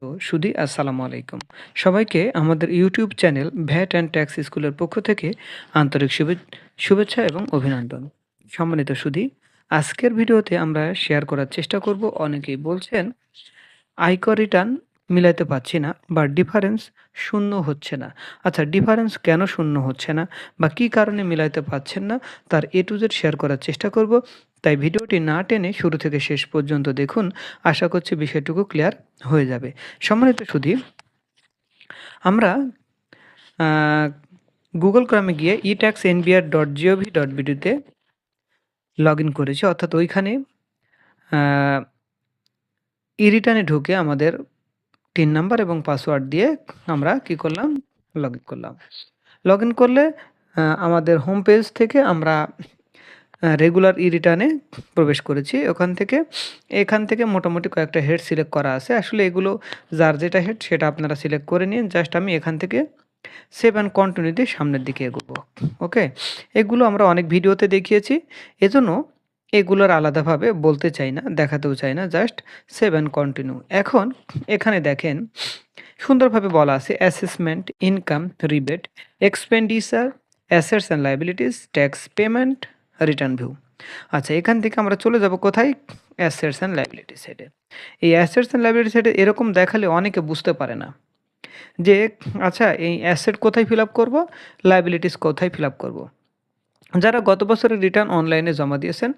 তো আসসালামু আলাইকুম। সবাইকে আমাদের YouTube channel VAT and tax স্কুলের পক্ষ থেকে আন্তরিক শুভে- শুভেচ্ছা এবং অভিনন্দন। সম্মানিত সুধী আজকের ভিডিওতে আমরা শেয়ার করার চেষ্টা করব। অনেকেই বলছেন, আয়কর রিটার্ন মিলাইতে পারছি না বা ডিফারেন্স শূন্য হচ্ছে না। আচ্ছা ডিফারেন্স কেন শূন্য হচ্ছে না বা কী কারণে মিলাইতে পারছেন না, তার এ টু জেড শেয়ার করার চেষ্টা করব। তাই ভিডিওটি না টেনে শুরু থেকে শেষ পর্যন্ত দেখুন। আশা করছি বিষয়টুকু ক্লিয়ার হয়ে যাবে। সম্মানিত সুধী আমরা গুগল ক্রমে গিয়ে e tax NBR dot GOV dot বিডিতে log in করেছি। অর্থাৎ ওইখানে ই রিটার্নে ঢুকে আমাদের তিন নাম্বার এবং পাসওয়ার্ড দিয়ে আমরা কি করলাম? লগ ইন করলাম। লগ ইন করলে আমাদের হোম পেজ থেকে আমরা রেগুলার ই রিটার্নে প্রবেশ করেছি। ওখান থেকে, এখান থেকে মোটামুটি কয়েকটা হেড সিলেক্ট করা আছে। আসলে এগুলো যার যেটা হেড সেটা আপনারা সিলেক্ট করে নিন। জাস্ট আমি এখান থেকে সেভ অ্যান্ড কন্টিনিউ দিয়ে সামনের দিকে এগোবো। ওকে এগুলো আমরা অনেক ভিডিওতে দেখিয়েছি। এজন্য এগুলোর আলাদাভাবে বলতে চাই না, দেখাতেও চাই না জাস্ট সেভ অ্যান্ড কন্টিনিউ এখন এখানে দেখেন, সুন্দরভাবে বলা আছে assessment income rebate expenditure assets and liabilities tax payment return view আচ্ছা এখান থেকে আমরা চলে যাব কোথায়? অ্যাসেটস অ্যান্ড লাইবিলিটি সাইডে এই অ্যাসেটস অ্যান্ড লাইবিলিটি সাইডে এরকম দেখালে অনেকে বুঝতে পারে না যে আচ্ছা এই অ্যাসেট কোথায় ফিল আপ করব? লাইবিলিটিস কোথায় ফিল আপ করব? যারা গত বছরের রিটার্ন অনলাইনে জমা দিয়েছেন,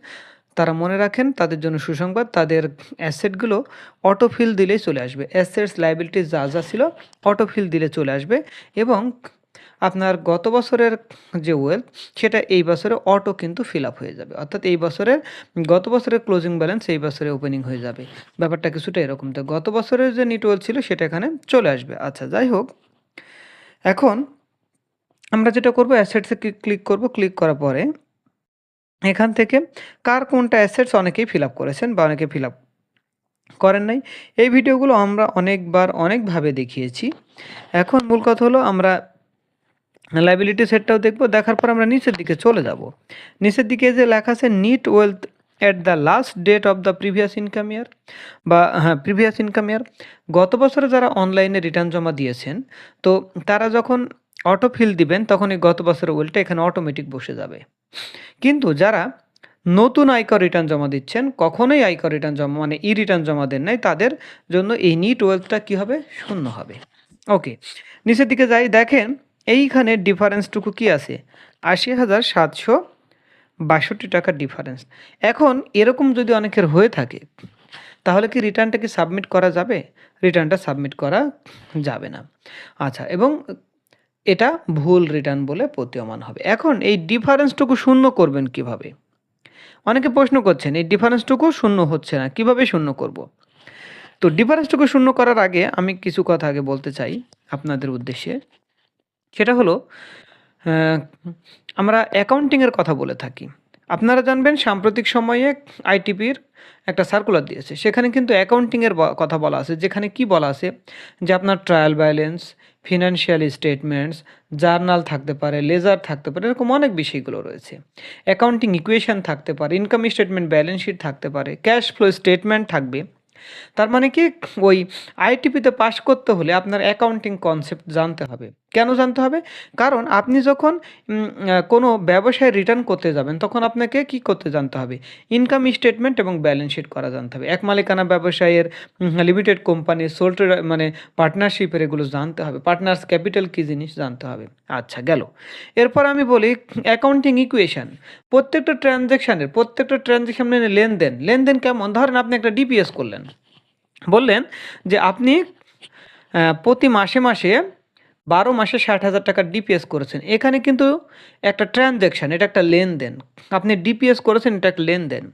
তারা মনে রাখেন তাদের জন্য সুসংবাদ, তাদের অ্যাসেটগুলো অটোফিল দিলেই চলে আসবে। অ্যাসেটস লাইবিলিটিস যা যা ছিল অটোফিল দিলে চলে আসবে এবং আপনার গত বছরের যে ওয়েলথ সেটা এই বছরে অটো কিন্তু ফিল আপ হয়ে যাবে। অর্থাৎ এই বছরের, গত বছরের ক্লোজিং ব্যালেন্স এই বছরে ওপেনিং হয়ে যাবে। ব্যাপারটা কিছুটা এরকম। তো গত বছরের যে নিট ওয়েলথ ছিল, সেটা এখানে চলে আসবে। আচ্ছা যাই হোক। এখন আমরা যেটা করব অ্যাসেটসে ক্লিক করব। ক্লিক করার পরে এখান থেকে কার কোনটা অ্যাসেটস অনেকেই ফিল আপ করেছেন বা অনেকে ফিল আপ করেন নাই। এই ভিডিওগুলো আমরা অনেকবার, অনেকভাবে দেখিয়েছি। এখন মূল কথা হলো, আমরা লাইবিলিটি সেটটাও দেখব, দেখার পর আমরা নিচের দিকে চলে যাব। নিচের দিকে যে লেখা আছে net wealth at the last date of the previous income year বা হ্যাঁ প্রিভিয়াস ইনকাম ইয়ার গত বছরে যারা অনলাইনে রিটার্ন জমা দিয়েছেন, তো তারা যখন অটো ফিল দিবেন তখন এই গত বছরের ওয়েলটা এখানে অটোমেটিক বসে যাবে। কিন্তু যারা নতুন আয়কর রিটার্ন জমা দিচ্ছেন, কখনোই আয়কর রিটার্ন জমা মানে ই রিটার্ন জমা দেন নাই, তাদের জন্য এই নিট ওয়েলথটা কী হবে? শূন্য হবে। ওকে নিচের দিকে যাই, দেখেন এইখানে ডিফারেন্সটুকু কি আছে? আশি হাজার সাতশো বাষট্টি টাকার ডিফারেন্স। এখন এরকম যদি অনেকের হয়ে থাকে, তাহলে কি রিটার্নটা কি সাবমিট করা যাবে? রিটার্নটা সাবমিট করা যাবে না। আচ্ছা এবং এটা ভুল রিটার্ন বলে প্রতীয়মান হবে। এখন এই ডিফারেন্সটুকু শূন্য করবেন কীভাবে? অনেকে প্রশ্ন করছেন, এই ডিফারেন্সটুকু শূন্য হচ্ছে না, কীভাবে শূন্য করব? তো ডিফারেন্সটুকু শূন্য করার আগে আমি কিছু কথা আগে বলতে চাই আপনাদের উদ্দেশ্যে। সেটা হলো আমরা অ্যাকাউন্টিংয়ের কথা বলে থাকি। আপনারা জানবেন, সাম্প্রতিক সময়ে আইটিপির একটা সার্কুলার দিয়েছে। সেখানে কিন্তু অ্যাকাউন্টিংয়ের কথা বলা আছে, যেখানে কি বলা আছে? যে আপনার trial balance financial statements journal থাকতে পারে লেজার থাকতে পারে, এরকম অনেক বিষয়গুলো রয়েছে। অ্যাকাউন্টিং ইকুয়েশন থাকতে পারে ইনকাম স্টেটমেন্ট ব্যালেন্স শিট থাকতে পারে ক্যাশ ফ্লো স্টেটমেন্ট থাকবে। তার মানে কি? ওই আইটিপিতে পাশ করতে হলে আপনার অ্যাকাউন্টিং কনসেপ্ট জানতে হবে। কেন জানতে হবে? কারণ আপনি যখন কোনো ব্যবসায় রিটার্ন করতে যাবেন, তখন আপনাকে কি করতে জানতে হবে? ইনকাম স্টেটমেন্ট এবং ব্যালেন্স শিট করা জানতে হবে। এক মালিকানা ব্যবসায়ের লিমিটেড কোম্পানি সোল মানে পার্টনারশিপের এগুলো জানতে হবে। পার্টনার্স ক্যাপিটাল কী জিনিস জানতে হবে। আচ্ছা গেল। এরপর আমি বলি অ্যাকাউন্টিং ইকুয়েশন প্রত্যেকটা ট্রানজ্যাকশানের প্রত্যেকটা ট্রানজ্যাকশানের লেনদেন লেনদেন কেমন? ধরেন আপনি একটা ডিপিএস করলেন। বললেন যে আপনি প্রতি মাসে মাসে বারো মাসে ষাট হাজার টাকার ডিপিএস করেছেন। এখানে কিন্তু একটা ট্রানজ্যাকশান এটা একটা লেনদেন। আপনি ডিপিএস করেছেন, এটা একটা লেনদেন।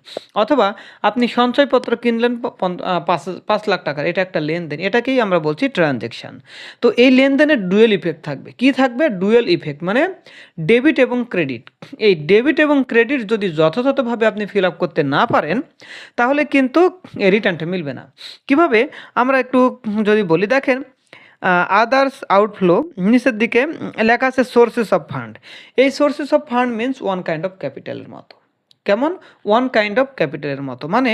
অথবা আপনি সঞ্চয়পত্র কিনলেন পাঁচ লাখ টাকার, এটা একটা লেনদেন। এটাকেই আমরা বলছি ট্রানজ্যাকশান তো এই লেনদেনের ডুয়েল ইফেক্ট থাকবে। কি থাকবে? ডুয়েল ইফেক্ট মানে ডেবিট এবং ক্রেডিট এই ডেবিট এবং ক্রেডিট যদি যথাযথভাবে আপনি ফিল আপ করতে না পারেন, তাহলে কিন্তু রিটার্নটা মিলবে না। কীভাবে? আমরা একটু যদি বলি, দেখেন আদার্স আউটফ্লো নিচের দিকে লেখা আছে সোর্সেস অফ ফান্ড এই sources of fund means one kind of ক্যাপিটালের মতো। কেমন? ওয়ান কাইন্ড অফ ক্যাপিটালের মতো। মানে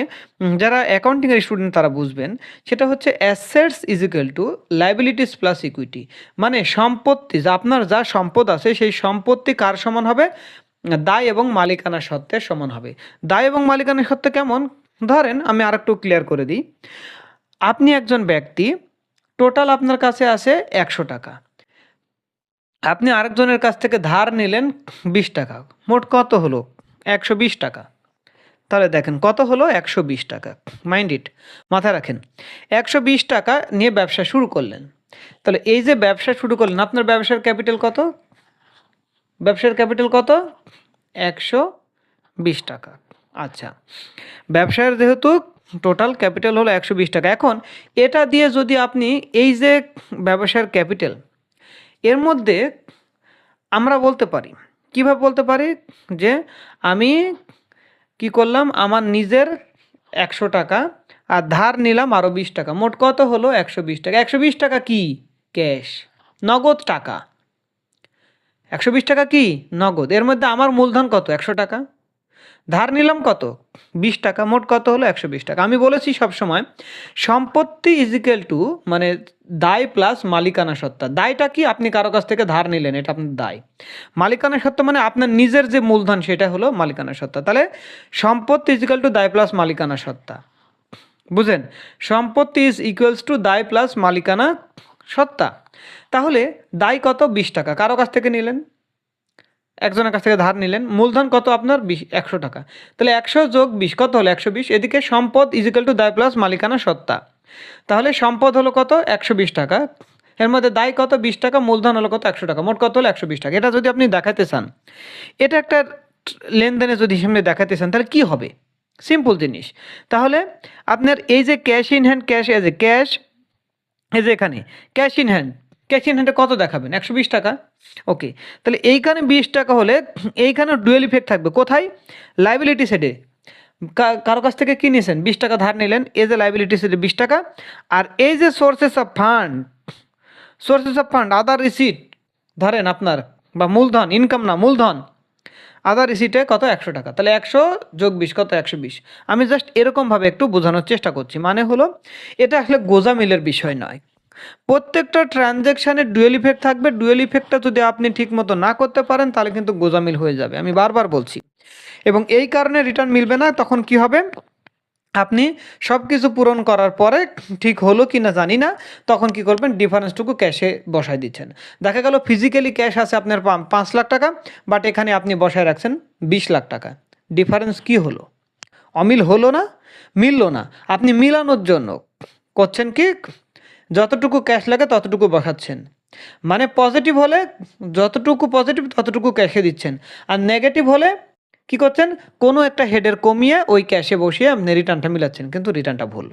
যারা অ্যাকাউন্টিংয়ের স্টুডেন্ট তারা বুঝবেন, সেটা হচ্ছে assets is to liabilities plus equity মানে সম্পত্তি, যা আপনার যা সম্পদ আছে, সেই সম্পত্তি কার সমান হবে? দায় এবং মালিকানা সত্ত্বের সমান হবে। দায় এবং মালিকানা সত্ত্বে কেমন? ধরেন, আমি আরেকটু ক্লিয়ার করে দিই। আপনি একজন ব্যক্তি টোটাল আপনার কাছে আসে একশো টাকা। আপনি আরেকজনের কাছ থেকে ধার নিলেন বিশ টাকা। মোট কত হলো? একশো বিশ টাকা। তাহলে দেখেন, কত হলো? একশো বিশ টাকা। মাইন্ড ইট, মাথায় রাখেন। একশো বিশ টাকা নিয়ে ব্যবসা শুরু করলেন। তাহলে এই যে ব্যবসা শুরু করলেন, আপনার ব্যবসার ক্যাপিটাল কত? ব্যবসার ক্যাপিটাল কত? একশো বিশ টাকা। আচ্ছা ব্যবসার যেহেতু টোটাল ক্যাপিটাল হলো একশো বিশ টাকা। এখন এটা দিয়ে যদি আপনি এই যে ব্যবসার ক্যাপিটাল এর মধ্যে আমরা বলতে পারি, কীভাবে বলতে পারি? যে আমি কি করলাম? আমার নিজের একশো টাকা আর ধার নিলাম আরও বিশ টাকা। মোট কত হলো? একশো বিশ টাকা। একশো বিশ টাকা কি? ক্যাশ নগদ টাকা। একশো বিশ টাকা কি? নগদ। এর মধ্যে আমার মূলধন কত? একশো টাকা। ধার নিলাম কত? বিশ টাকা, মোট কত হলো? একশো বিশ টাকা। আমি বলেছি সবসময়, সম্পত্তি ইজিক্যাল টু মানে দায় প্লাস মালিকানা সত্তা। দায়টা কি? আপনি কারও কাছ থেকে ধার নিলেন, এটা আপনার দায়। মালিকানা সত্তা মানে আপনার নিজের যে মূলধন, সেটা হলো মালিকানা সত্তা। তাহলে সম্পত্তি ইজিক্যাল টু দায় প্লাস মালিকানা সত্তা। বুঝেন সম্পত্তি ইজ ইকুয়ালস টু দায় প্লাস মালিকানা সত্তা। তাহলে দায় কত? বিশ টাকা। কারও কাছ থেকে নিলেন? একজনের কাছ থেকে ধার নিলেন, মূলধন কত আপনার? বিশ, একশো টাকা। তাহলে একশো যোগ বিশ, কত হলো? একশো বিশ। এদিকে সম্পদ ইজিক্যাল টু দায় প্লাস মালিকানা সত্তা। তাহলে সম্পদ হলো কত? একশো বিশ টাকা। এর মধ্যে দায় কত? বিশ টাকা, মূলধন হলো কত? একশো টাকা। মোট কত হলো? একশো বিশ টাকা। এটা যদি আপনি দেখাতে চান, এটা একটা লেনদেনে যদি সামনে দেখাতে চান, তাহলে কী হবে? সিম্পল জিনিস। তাহলে আপনার এই যে cash in hand cash as a cash যে এখানে cash in hand cash in হ্যান্ডে কত দেখাবেন? একশো বিশ টাকা? ওকে, তাহলে এইখানে বিশ টাকা হলে এইখানে ডুয়েল ইফেক্ট থাকবে। কোথায়? লাইবিলিটি সেটে কারও কাছ থেকে কিনেছেন বিশ টাকা ধার নিলেন। এই যে লাইবিলিটি সেটে বিশ টাকা। আর এই যে sources of fund sources of fund other receipt ধরেন আপনার, বা মূলধন ইনকাম না, মূলধন আদার রিসিটে কত? একশো টাকা। তাহলে একশো যোগ বিশ, কত? একশো বিশ। আমি জাস্ট এরকমভাবে একটু বোঝানোর চেষ্টা করছি। মানে হলো, এটা আসলে গোজামিলের বিষয় নয়। প্রত্যেকটা ট্রানজ্যাকশানের ডুয়েল ইফেক্ট থাকবে ডুয়েল ইফেক্টটা যদি আপনি ঠিকমতো না করতে পারেন, তাহলে কিন্তু গোজামিল হয়ে যাবে, আমি বারবার বলছি। এবং এই কারণে রিটার্ন মিলবে না, তখন কি হবে? আপনি সব কিছু পূরণ করার পরে ঠিক হলো কি না জানি না, তখন কি করবেন? ডিফারেন্সটুকু ক্যাশে বসায় দিচ্ছেন। দেখা গেল ফিজিক্যালি ক্যাশ আছে আপনার পাঁচ লাখ টাকা বাট এখানে আপনি বসায় রাখছেন বিশ লাখ টাকা। ডিফারেন্স কি হলো? অমিল হলো না? মিললো না। আপনি মিলানোর জন্য করছেন কি? যতটুকু ক্যাশ লাগে ততটুকু বসাচ্ছেন। মানে পজিটিভ হলে যতটুকু পজিটিভ ততটুকু ক্যাশে দিচ্ছেন। আর নেগেটিভ হলে কি করছেন? কোনো একটা হেডের কমিয়ে ওই ক্যাশে বসিয়ে আপনি রিটার্নটা মিলাচ্ছেন, কিন্তু রিটার্নটা ভুল।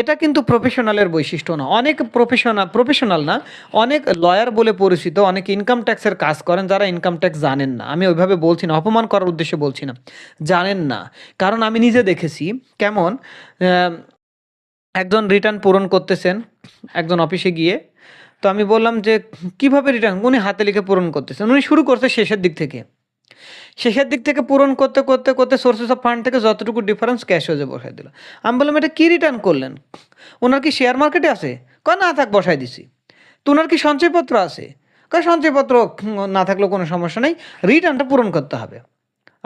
এটা কিন্তু প্রফেশনালের বৈশিষ্ট্য না। অনেক প্রফেশনাল প্রফেশনাল না, অনেক লয়ার বলে পরিচিত, অনেক ইনকাম ট্যাক্সের কাজ করেন যারা ইনকাম ট্যাক্স জানেন না। আমি ওইভাবে বলছি না, অপমান করার উদ্দেশ্যে বলছি না। জানেন না। কারণ আমি নিজে দেখেছি, কেমন? একজন রিটার্ন পূরণ করতেছেন, একজন অফিসে গিয়ে। তো আমি বললাম যে, কীভাবে রিটার্ন উনি হাতে লিখে পূরণ করতেছেন। উনি শুরু করছে শেষের দিক থেকে। শেষের দিক থেকে পূরণ করতে করতে করতে সোর্সেস অফ ফান্ড থেকে যতটুকু ডিফারেন্স ক্যাশ হয়ে বসাই দিল। আমি বললাম, এটা কী রিটার্ন করলেন? ওনার কি শেয়ার মার্কেটে আছে? কয়, না থাক, বসাই দিছি। তো ওনার কি সঞ্চয়পত্র আছে? কয়, সঞ্চয়পত্র না থাকলেও কোনো সমস্যা নেই। রিটার্নটা পূরণ করতে হবে।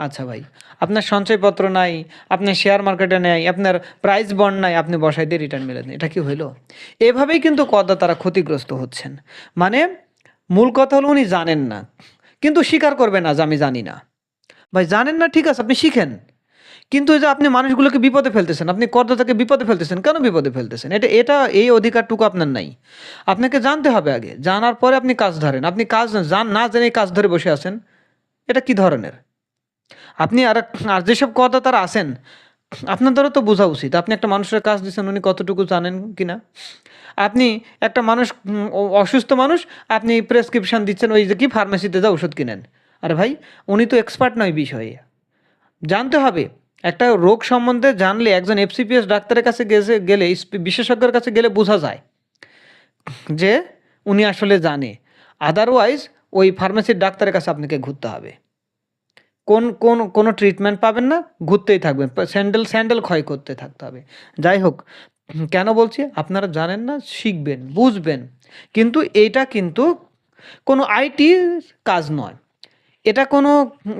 আচ্ছা ভাই, আপনার সঞ্চয়পত্র নাই, আপনার শেয়ার মার্কেটে নেই, আপনার প্রাইস বন্ড নাই, আপনি বসাই দিয়ে রিটার্ন মেলে এটা কি হইল? এভাবেই কিন্তু কদা তারা ক্ষতিগ্রস্ত হচ্ছেন। মানে মূল কথা হলো উনি জানেন না, কিন্তু স্বীকার করবে না যে আমি জানি না। ভাই, জানেন না, ঠিক আছে, আপনি শিখেন। কিন্তু যে আপনি মানুষগুলোকে বিপদে ফেলতেছেন, আপনি করদাতাকে বিপদে ফেলতেছেন, কেন বিপদে ফেলতেছেন? এটা এটা, এই অধিকারটুকু আপনার নাই। আপনাকে জানতে হবে আগে, জানার পরে আপনি কাজ ধরেন। আপনি কাজ জান, না জেনে কাজ ধরে বসে আছেন, এটা কি ধরনের? আপনি আর আর যেসব কথা করদাতারা আছেন আপনাদেরও তো বোঝা উচিত। আপনি একটা মানুষের কাজ দিচ্ছেন উনি কতটুকু জানেন কি না? আপনি একটা মানুষ অসুস্থ মানুষ, আপনি প্রেসক্রিপশন দিচ্ছেন, ওই যে কি ফার্মেসিতে যা ওষুধ কিনেন। আরে ভাই, উনি তো এক্সপার্ট নয় বিষয়ে। জানতে হবে, একটা রোগ সম্বন্ধে জানলে একজন এফসিপিএস ডাক্তারের কাছে গেছে, গেলে বিশেষজ্ঞের কাছে গেলে বোঝা যায় যে উনি আসলে জানে। আদারওয়াইজ ওই ফার্মেসির ডাক্তারের কাছে আপনাকে ঘুরতে হবে। কোন কোন, কোনো ট্রিটমেন্ট পাবেন না, ঘুরতেই থাকবেন। স্যান্ডেল স্যান্ডেল ক্ষয় করতে থাকতে হবে। যাই হোক কেন বলছি? আপনারা জানেন না, শিখবেন, বুঝবেন। কিন্তু এটা কিন্তু কোনো আইটি কাজ নয়। এটা কোনো,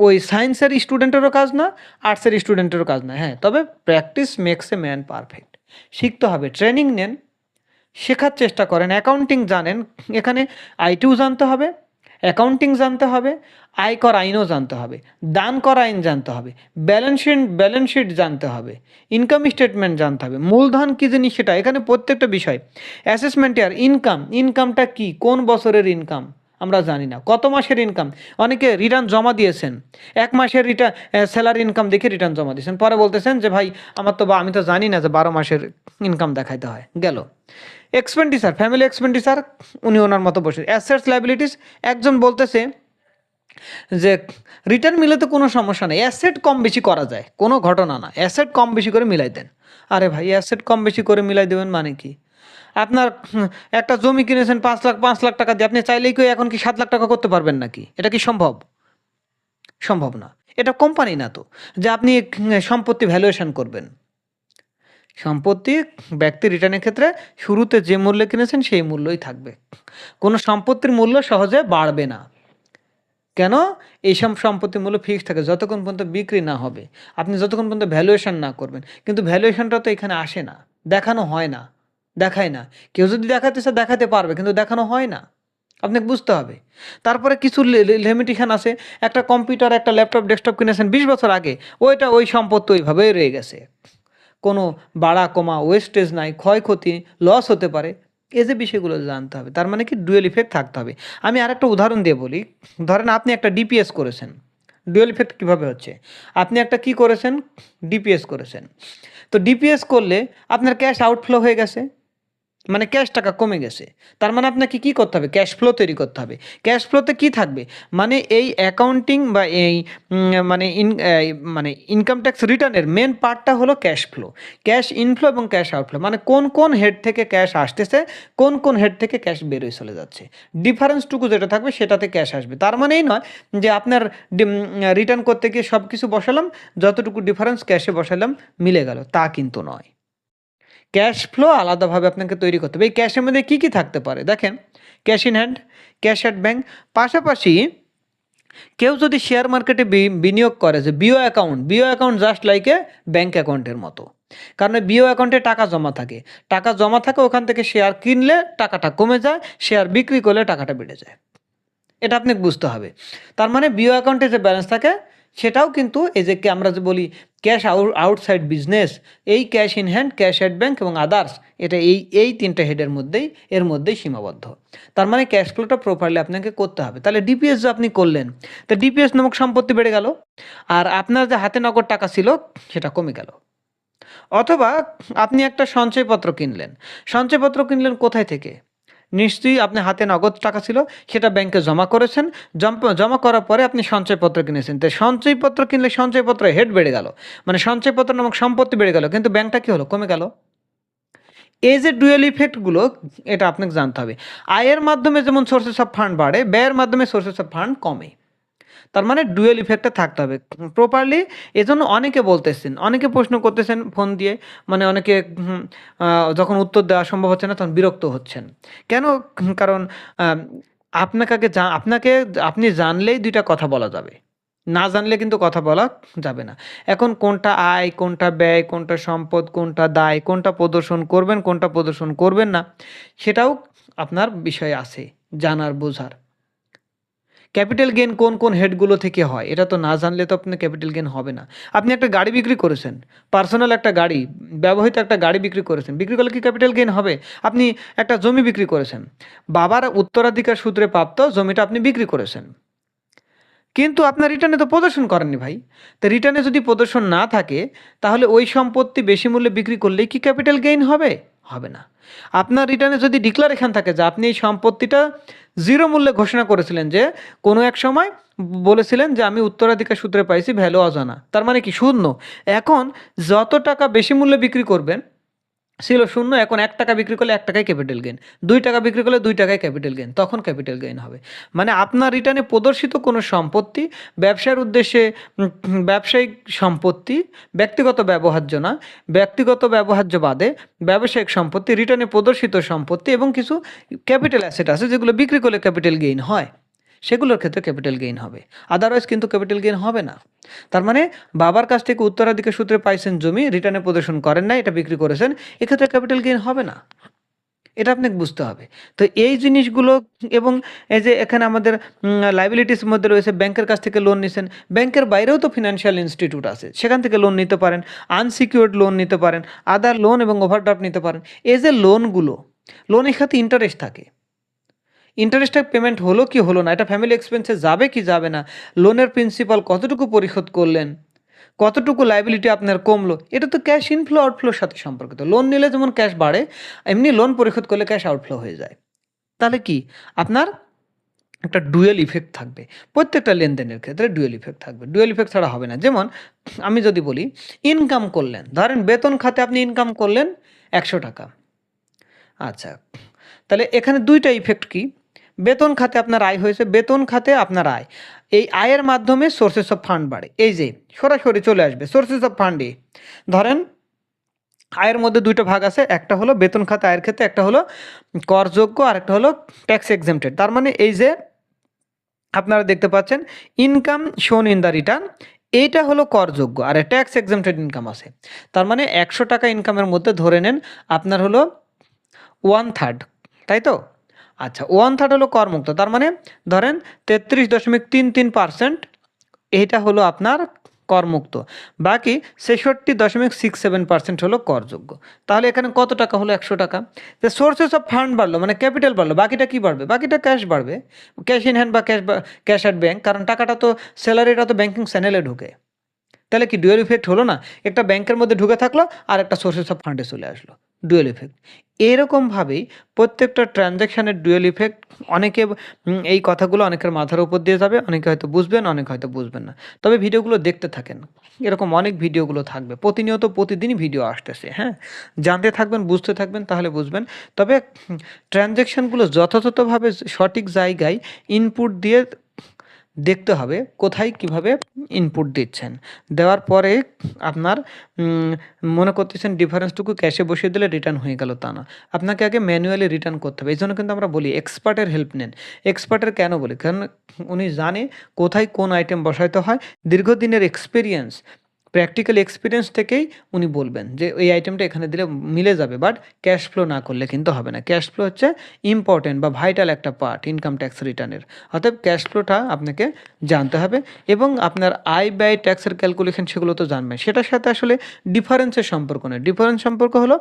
ওই সায়েন্সের স্টুডেন্টেরও কাজ না আর্টসের স্টুডেন্টেরও কাজ না। হ্যাঁ তবে practice makes a man perfect শিখতে হবে ট্রেনিং নেন, শেখার চেষ্টা করেন অ্যাকাউন্টিং জানেন, এখানে আইটিও জানতে হবে। অ্যাকাউন্টিং জানতে হবে আয়কর আইনও জানতে হবে, দান কর আইন জানতে হবে, ব্যালেন্স শিট ব্যালেন্স শিট জানতে হবে, ইনকাম স্টেটমেন্ট জানতে হবে, মূলধন কী জিনিস সেটা, এখানে প্রত্যেকটা বিষয় অ্যাসেসমেন্ট ইয়ার ইনকাম ইনকামটা কি, কোন বছরের ইনকাম আমরা জানি না। কত মাসের ইনকাম অনেকে রিটার্ন জমা দিয়েছেন। এক মাসের রিটার্ন স্যালারি ইনকাম দেখে রিটার্ন জমা দিয়েছেন। পরে বলতেছেন যে, ভাই, আমার তো বা, আমি তো জানি না যে বারো মাসের ইনকাম দেখাইতে হয়। গেল। এক্সপেন্ডিচার ফ্যামিলি এক্সপেন্ডিচার উনি ওনার মতো বসে অ্যাসেটস লাইবিলিটিস একজন বলতেছে যে রিটার্ন মিলে তো কোনো সমস্যা নেই। অ্যাসেট কম বেশি করা যায়। কোনো ঘটনা না। অ্যাসেট কম বেশি করে মিলাই দেন। আরে ভাই অ্যাসেট কম বেশি করে মিলাই দেবেন মানে কি? আপনার একটা জমি কিনেছেন পাঁচ লাখ পাঁচ লাখ টাকা দিয়ে, আপনি চাইলেই কি এখন কি সাত লাখ টাকা করতে পারবেন নাকি? এটা কি সম্ভব? সম্ভব না। এটা কোম্পানি না তো, যে আপনি সম্পত্তি ভ্যালুয়েশন করবেন। সম্পত্তি ব্যক্তি রিটার্নের ক্ষেত্রে শুরুতে যে মূল্যে কিনেছেন সেই মূল্যই থাকবে। কোনো সম্পত্তির মূল্য সহজে বাড়বে না। কেন? এইসব সম্পত্তির মূল্য ফিক্সড থাকে, যতক্ষণ পর্যন্ত বিক্রি না হবে। আপনি যতক্ষণ পর্যন্ত ভ্যালুয়েশন না করবেন, কিন্তু ভ্যালুয়েশনটা তো এখানে আসে না, দেখানো হয় না। দেখায় না। কেউ যদি দেখাতে চায়, দেখাতে পারবে, কিন্তু দেখানো হয় না। আপনাকে বুঝতে হবে। তারপরে কিছু লিমিটেশন আছে। একটা কম্পিউটার, একটা ল্যাপটপ, ডেস্কটপ কিনেছেন বিশ বছর আগে, ওইটা ওই সম্পত্তি ওইভাবেই রয়ে গেছে। কোনো বাড়া, কমা ওয়েস্টেজ নাই, ক্ষয়ক্ষতি লস হতে পারে। এই যে বিষয়গুলো জানতে হবে, তার মানে কি ডুয়েল ইফেক্ট থাকতে হবে। আমি আরেকটা উদাহরণ দিয়ে বলি। ধরেন আপনি একটা ডিপিএস করেছেন। ডুয়েল ইফেক্ট কীভাবে হচ্ছে? আপনি একটা কি করেছেন? ডিপিএস করেছেন। তো ডিপিএস করলে আপনার ক্যাশ আউটফ্লো হয়ে গেছে। মানে ক্যাশ টাকা কমে গেছে। তার মানে আপনাকে কি করতে হবে? ক্যাশ ফ্লো তৈরি করতে হবে। ক্যাশ ফ্লোতে কি থাকবে? মানে এই অ্যাকাউন্টিং বা এই মানে ইন মানে ইনকাম ট্যাক্স রিটার্নের মেন পার্টটা হলো ক্যাশ ফ্লো ক্যাশ ইনফ্লো এবং ক্যাশ আউটফ্লো মানে কোন কোন হেড থেকে ক্যাশ আসতেছে, কোন কোন হেড থেকে ক্যাশ বেরোয়, চলে যাচ্ছে। ডিফারেন্সটুকু যেটা থাকবে, সেটাতে ক্যাশ আসবে। তার মানে এই নয় যে আপনার রিটার্ন করতে গিয়ে সব কিছু বসালাম, যতটুকু ডিফারেন্স ক্যাশে বসালাম, মিলে গেল। তা কিন্তু নয়। ক্যাশ ফ্লো আলাদাভাবে আপনাকে তৈরি করতে হবে। এই ক্যাশের মধ্যে কী কী থাকতে পারে? দেখেন, cash in hand, cash at bank পাশাপাশি কেউ যদি শেয়ার মার্কেটে বিনিয়োগ করে যে BO account BO account just like a bank অ্যাকাউন্টের মতো। কারণ বিও অ্যাকাউন্টে টাকা জমা থাকে। টাকা জমা থাকে, ওখান থেকে শেয়ার কিনলে টাকাটা কমে যায়, শেয়ার বিক্রি করলে টাকাটা বেড়ে যায়। এটা আপনাকে বুঝতে হবে। তার মানে বিও অ্যাকাউন্টে যে ব্যালেন্স থাকে, সেটাও কিন্তু এই যে আমরা যে বলি ক্যাশ আউট, আউটসাইড বিজনেস, এই cash in hand, cash at bank এবং আদার্স, এটা এই এই তিনটা হেডের মধ্যেই, এর মধ্যেই সীমাবদ্ধ। তার মানে ক্যাশ ফ্লোটা প্রপারলি আপনাকে করতে হবে। তাহলে ডিপিএস আপনি করলেন, তো ডিপিএস নামক সম্পত্তি বেড়ে গেল, আর আপনার যে হাতে নগদ টাকা ছিল, সেটা কমে গেল। অথবা আপনি একটা সঞ্চয়পত্র কিনলেন। সঞ্চয়পত্র কিনলেন কোথায় থেকে? নিশ্চয়ই আপনি হাতে নগদ টাকা ছিল, সেটা ব্যাংকে জমা করেছেন। জম- করার পরে আপনি সঞ্চয়পত্র কিনেছেন। তো সঞ্চয়পত্র কিনলে সঞ্চয়পত্র হেড বেড়ে গেল। মানে সঞ্চয়পত্র নামক সম্পত্তি বেড়ে গেল। কিন্তু ব্যাংকটা কী হলো? কমে গেল। এই যে ডুয়েল ইফেক্টগুলো এটা আপনাকে জানতে হবে। আয়ের মাধ্যমে যেমন সোর্সেস অফ ফান্ড বাড়ে, ব্যয়ের মাধ্যমে সোর্সেস অফ ফান্ড কমে। তার মানে ডুয়েল ইফেক্টটা থাকতে হবে। প্রপারলি এজন্য অনেকে বলতেছেন, অনেকে প্রশ্ন করতেছেন ফোন দিয়ে মানে অনেকে যখন উত্তর দেওয়া সম্ভব হচ্ছে না তখন বিরক্ত হচ্ছেন। কেন? কারণ আপনাকে আপনাকে আপনি জানলেই দুইটা কথা বলা যাবে। না জানলে কিন্তু কথা বলা যাবে না। এখন কোনটা আয়, কোনটা ব্যয়, কোনটা সম্পদ, কোনটা দায়, কোনটা প্রদর্শন করবেন, কোনটা প্রদর্শন করবেন না, সেটাও আপনার বিষয় আছে, জানার, বোঝার। ক্যাপিটাল গেন কোন কোন হেডগুলো থেকে হয়? এটা তো না জানলে তো আপনার ক্যাপিটাল গেন হবে না। আপনি একটা গাড়ি বিক্রি করেছেন পার্সোনাল একটা গাড়ি, ব্যবহৃত একটা গাড়ি বিক্রি করেছেন, বিক্রি করলে কি ক্যাপিটাল গেন হবে? আপনি একটা জমি বিক্রি করেছেন, বাবার উত্তরাধিকার সূত্রে প্রাপ্ত জমিটা আপনি বিক্রি করেছেন। কিন্তু আপনার রিটার্নে তো প্রদর্শন করেননি ভাই। তো রিটার্নে যদি প্রদর্শন না থাকে, তাহলে ওই সম্পত্তি বেশি মূল্যে বিক্রি করলেই কি ক্যাপিটাল গেইন হবে? হবে না। আপনার রিটার্নে যদি ডিক্লারেশন থাকে যে আপনি এই সম্পত্তিটা জিরো মূল্যে ঘোষণা করেছিলেন যে, কোনো এক সময় বলেছিলেন যে আমি উত্তরাধিকার সূত্রে পাইছি ভ্যালু অজানা। তার মানে কি, শূন্য। এখন যত টাকা বেশি মূল্যে বিক্রি করবেন ছিল শূন্য, এখন এক টাকা বিক্রি করলে এক টাকায় ক্যাপিটাল গেন দুই টাকা বিক্রি করলে দুই টাকায় ক্যাপিটাল গেন তখন ক্যাপিটাল গেইন হবে। মানে আপনার রিটার্নে প্রদর্শিত কোনো সম্পত্তি ব্যবসার উদ্দেশ্যে ব্যবসায়িক সম্পত্তি ব্যক্তিগত ব্যবহার্য না, ব্যক্তিগত ব্যবহার্য বাদে ব্যবসায়িক সম্পত্তি রিটার্নে প্রদর্শিত সম্পত্তি এবং কিছু ক্যাপিটাল অ্যাসেট আছে যেগুলো বিক্রি করলে ক্যাপিটাল গেইন হয়। সেগুলোর ক্ষেত্রে ক্যাপিটাল গেইন হবে। আদারওয়াইজ কিন্তু ক্যাপিটাল গেইন হবে না। তার মানে বাবার কাছ থেকে উত্তরাধিকার সূত্রে পাইছেন জমি রিটার্নে প্রদর্শন করেন না এটা বিক্রি করেছেন, এক্ষেত্রে ক্যাপিটাল গেইন হবে না। এটা আপনাকে বুঝতে হবে। তো এই জিনিসগুলো এবং এই যে এখানে আমাদের লাইবিলিটিস মধ্যে রয়েছে ব্যাংকের কাছ থেকে লোন নিছেন ব্যাংকের বাইরেও তো ফিনান্সিয়াল ইনস্টিটিউট আছে। সেখান থেকে লোন নিতে পারেন আনসিকিউর্ড লোন নিতে পারেন আদার লোন এবং ওভারড্রাফট নিতে পারেন। এই যে লোনগুলো লোনের সাথে ইন্টারেস্ট থাকে। ইন্টারেস্টের পেমেন্ট হলো কি হলো না? এটা ফ্যামিলি এক্সপেন্সে যাবে কি যাবে না? লোনের প্রিন্সিপাল কতটুকু পরিশোধ করলেন? কতটুকু লাইবিলিটি আপনার কমলো? এটা তো ক্যাশ ইনফ্লো আউটফ্লোর সাথে সম্পর্কিত। লোন নিলে যেমন ক্যাশ বাড়ে, এমনি লোন পরিশোধ করলে ক্যাশ আউটফ্লো হয়ে যায়। তাহলে কি? আপনার একটা ডুয়েল ইফেক্ট থাকবে। প্রত্যেকটা লেনদেনের ক্ষেত্রে ডুয়েল ইফেক্ট থাকবে। ডুয়েল ইফেক্ট ছাড়া হবে না। যেমন, আমি যদি বলি ইনকাম করলেন। ধরেন বেতন খাতে আপনি ইনকাম করলেন একশো টাকা। আচ্ছা তাহলে এখানে দুইটা ইফেক্ট কি? বেতন খাতে আপনার আয় হয়েছে, বেতন খাতে আপনার আয়। এই আয়ের মাধ্যমে সোর্সেস অফ ফান্ড বাড়ে। এই যে, সরাসরি চলে আসবে সোর্সেস অফ ফান্ডে ধরেন, আয়ের মধ্যে দুইটা ভাগ আছে, একটা হলো বেতন খাতে আয়ের ক্ষেত্রে, একটা হলো করযোগ্য, আর একটা হলো ট্যাক্স এক্সেমটেড তার মানে এই যে, আপনারা দেখতে পাচ্ছেন ইনকাম শোন ইন দ্য রিটার্ন এইটা হলো করযোগ্য, আর ট্যাক্স এক্সেমটেড ইনকাম আছে। তার মানে একশো টাকা ইনকামের মধ্যে ধরে নেন, আপনার হলো ওয়ান থার্ড তাই তো? আচ্ছা ওয়ান থার্ড হলো করমুক্ত, তার মানে ধরেন তেত্রিশ দশমিক তিন তিন পার্সেন্ট এইটা হলো আপনার করমুক্ত। বাকি ছেষট্টি দশমিক সিক্স সেভেন পার্সেন্ট হলো করযোগ্য। তাহলে এখানে কত টাকা হলো? একশো টাকা। তো সোর্সেস অফ ফান্ড বাড়লো মানে ক্যাপিটাল বাড়লো। বাকিটা কি বাড়বে? বাকিটা ক্যাশ বাড়বে। ক্যাশ ইন হ্যান্ড বা ক্যাশ ক্যাশ অ্যাট ব্যাঙ্ক কারণ টাকাটা তো স্যালারিটা তো ব্যাঙ্কিং চ্যানেলে ঢুকে। তাহলে কি ডুয়েল ইফেক্ট হলো না? একটা ব্যাংকের মধ্যে ঢুকে থাকল আর একটা সোর্সেস অফ ফান্ডে চলে আসলো। ডুয়েল ইফেক্ট এরকমভাবেই প্রত্যেকটা ট্রানজ্যাকশানের ডুয়েল ইফেক্ট অনেকে এই কথাগুলো অনেকের মাথার উপর দিয়ে যাবে, অনেকে হয়তো বুঝবেন, অনেকে হয়তো বুঝবেন না। তবে ভিডিওগুলো দেখতে থাকেন। এরকম অনেক ভিডিওগুলো থাকবে। প্রতিনিয়ত প্রতিদিনই ভিডিও আসতেছে হ্যাঁ? জানতে থাকবেন, বুঝতে থাকবেন, তাহলে বুঝবেন। তবে ট্রানজ্যাকশানগুলো যথাযথভাবে সঠিক জায়গায় ইনপুট দিয়ে দেখতে হবে কোথায় কীভাবে ইনপুট দিচ্ছেন। দেওয়ার পরে আপনার মনে করতেছেন ডিফারেন্সটুকু ক্যাশে বসিয়ে দিলে রিটার্ন হয়ে গেল তা না। আপনাকে আগে ম্যানুয়ালি রিটার্ন করতে হবে। এই জন্য কিন্তু আমরা বলি এক্সপার্টের হেল্প নেন। এক্সপার্টের কেন বলি? কারণ উনি জানে কোথায় কোন আইটেম বসাইতে হয়। দীর্ঘদিনের এক্সপিরিয়েন্স প্র্যাকটিক্যাল এক্সপিরিয়েন্স থেকেই উনি বলবেন যে এই আইটেমটা এখানে দিলে মিলে যাবে বাট ক্যাশ ফ্লো না করলে কিন্তু হবে না। ক্যাশ ফ্লো হচ্ছে ইম্পর্টেন্ট বা ভাইটাল একটা পার্ট ইনকাম ট্যাক্স রিটার্নের অতএব ক্যাশ ফ্লোটা আপনাকে জানতে হবে এবং আপনার আয় ব্যয় ট্যাক্সের ক্যালকুলেশন সেগুলো তো জানবেন। সেটার সাথে আসলে ডিফারেন্সের সম্পর্ক নেই। ডিফারেন্স সম্পর্ক হলো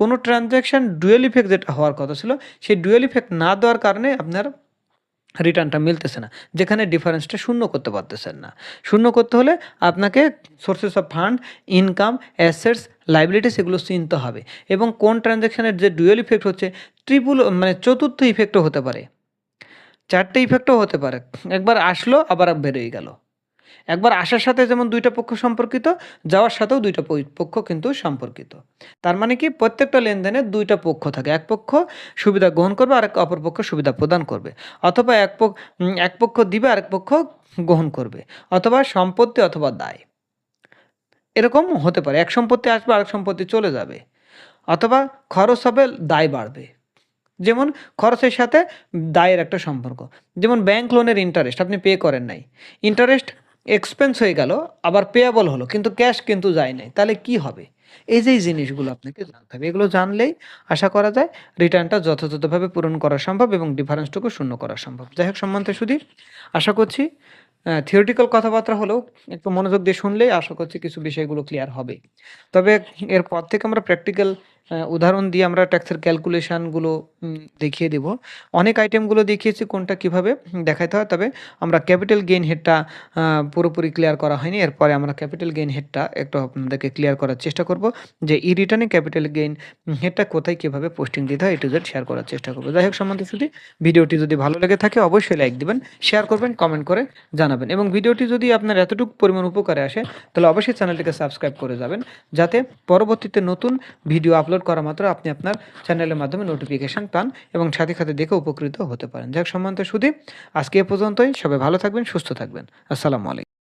কোনো ট্রানজ্যাকশান ডুয়েল ইফেক্ট যেটা হওয়ার কথা ছিল, সেই ডুয়েল ইফেক্ট না দেওয়ার কারণে আপনার রিটার্নটা মিলতেছে না। যেখানে ডিফারেন্সটা শূন্য করতে পারতেছেন না। শূন্য করতে হলে আপনাকে sources of fund, income, assets, liabilities এগুলো চিনতে হবে। এবং কোন ট্রানজ্যাকশানের যে ডুয়েল ইফেক্ট হচ্ছে ট্রিপুল মানে চতুর্থ ইফেক্টও হতে পারে। চারটে ইফেক্টও হতে পারে। একবার আসলো, আবার বেরোয় গেল। একবার আসার সাথে যেমন দুইটা পক্ষ সম্পর্কিত, যাওয়ার সাথেও দুইটা পক্ষ কিন্তু সম্পর্কিত। তার মানে কি, প্রত্যেকটা লেনদেনে দুইটা পক্ষ থাকে, এক পক্ষ সুবিধা গ্রহণ করবে আর এক অপর পক্ষ সুবিধা প্রদান করবে। অথবা এক পক্ষ এক পক্ষ দিবে, আরেক পক্ষ গ্রহণ করবে, অথবা সম্পত্তি অথবা দায়। এরকম হতে পারে, এক সম্পত্তি আসবে, আরেক সম্পত্তি চলে যাবে, অথবা খরচ হবে, দায় বাড়বে। যেমন খরচের সাথে দায়ের একটা সম্পর্ক। যেমন ব্যাংক লোনের ইন্টারেস্ট আপনি পে করেন নাই ইন্টারেস্ট এক্সপেন্স হয়ে গেল, আবার পেয়াবল হলো, কিন্তু ক্যাশ কিন্তু যায় নাই। তাহলে কি হবে? এই যে জিনিসগুলো আপনাকে জানতে হবে, এগুলো জানলেই আশা করা যায় রিটার্নটা যথাযথভাবে পূরণ করা সম্ভব এবং ডিফারেন্সটুকু শূন্য করা সম্ভব। যাই হোক সম্বন্ধে শুধু আশা করছি থিওরিটিক্যাল কথাবার্তা হলেও একটু মনোযোগ দিয়ে শুনলেই আশা করছি কিছু বিষয়গুলো ক্লিয়ার হবে। তবে এরপর থেকে আমরা প্র্যাকটিক্যাল উদাহরণ দিয়ে আমরা ট্যাক্সের ক্যালকুলেশানগুলো দেখিয়ে দেব। অনেক আইটেমগুলো দেখিয়েছি, কোনটা কীভাবে দেখাইতে হয়। তবে আমরা ক্যাপিটাল গেইন হেডটা পুরোপুরি ক্লিয়ার করা হয়নি। এরপরে আমরা ক্যাপিটাল গেইন হেডটা একটু আপনাদেরকে ক্লিয়ার করার চেষ্টা করব যে ই রিটার্নে ক্যাপিটাল গেইন হেডটা কোথায়, কীভাবে পোস্টিং দিতে হয় এ টু জেড শেয়ার করার চেষ্টা করব। যাই হোক সম্বন্ধে শুধু ভিডিওটি যদি ভালো লেগে থাকে, অবশ্যই লাইক দিবেন শেয়ার করবেন কমেন্ট করে জানাবেন। এবং ভিডিওটি যদি আপনার এতটুকু পরিমাণ উপকারে আসে, তাহলে অবশ্যই চ্যানেলটিকে সাবস্ক্রাইব করে যাবেন, যাতে পরবর্তীতে নতুন ভিডিও আপলোড আপলোড করা মাত্র আপনি আপনার চ্যানেলের মাধ্যমে নোটিফিকেশান পান এবং সাথে সাথে দেখে উপকৃত হতে পারেন। যাক, সম্মানিত সুদী আজকে এ পর্যন্তই। সবাই ভালো থাকবেন, সুস্থ থাকবেন। আসসালামু আলাইকুম।